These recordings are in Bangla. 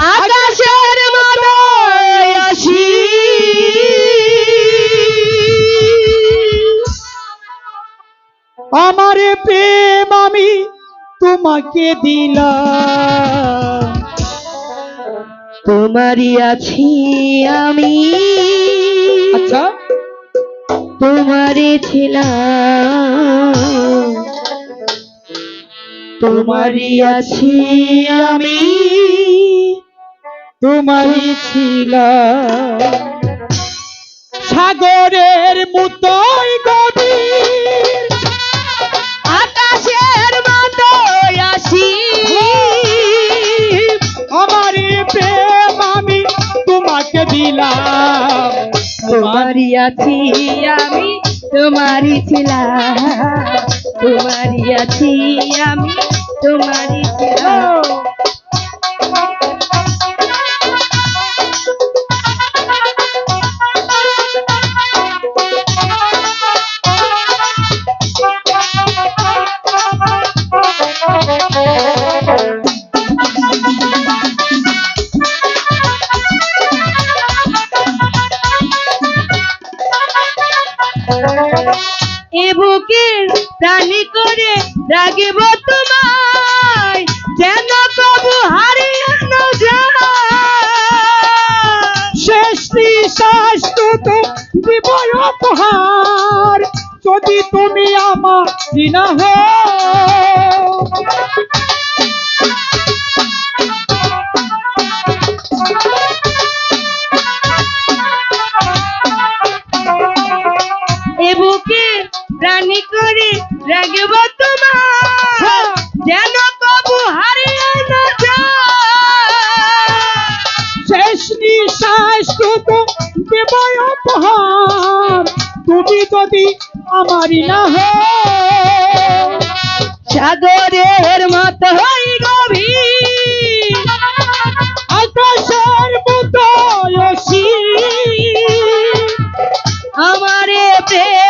আকাশের মাথায় আসি। আমার প্রেম আমি তোমাকে দিলাম। তোমারই আছি আমি। আচ্ছা। তোমারই ছিলাম। তোমারই আছি আমি। তোমারই ছিল। সাগরের মতোই গভীর আকাশের মাথায় আসি আমার প্রেম আমি তোমাকে দিলাম। তোমারই আছি আমি তোমারই ছিলাম তোমারই আছি আমি তোমারই ছিলাম রাগিব তোমায়, যেন কবু হারিয়ে না যায়। শেষ তো জীবন উপহার যদি তুমি আমার দিনা হও প্রাণী করে রাগিব তোমায় যেন কবু হারিয়ে না শেষ নিঃশ্বাস তো দেব উপহার তুমি যদি আমারই না হও। সাগরের মত হই গভীর। আকাশের মতো আমারে প্রেম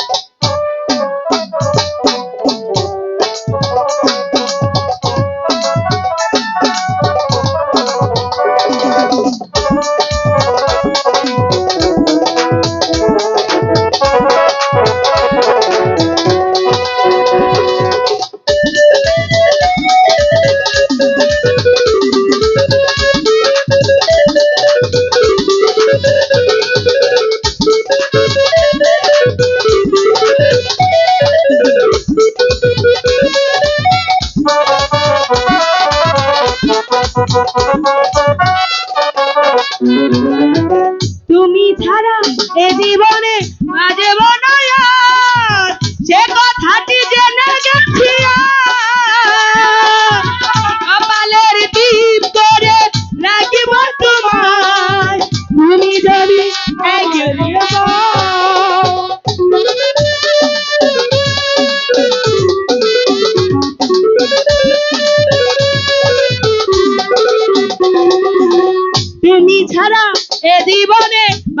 তুমি ছাড়া এ জীবনে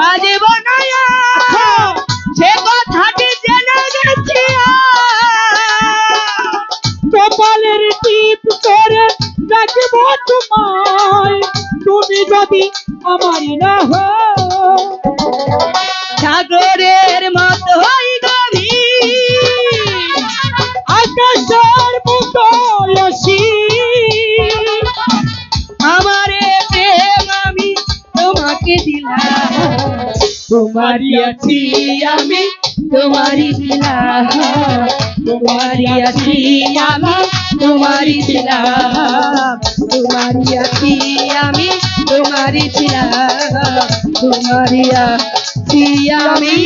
না আর। সে কথাটি জেনে গেছি টিপ করে রাখব তোমায় তুমি যদি আমারই না হও তোমারই আছি আমি তোমারই ছিলাম তোমারই আছি আমি তোমারই ছিলাম তোমারই আছি আমি তোমারই ছিলাম তোমারই আছি আমি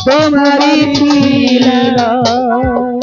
তোমারই ছিলাম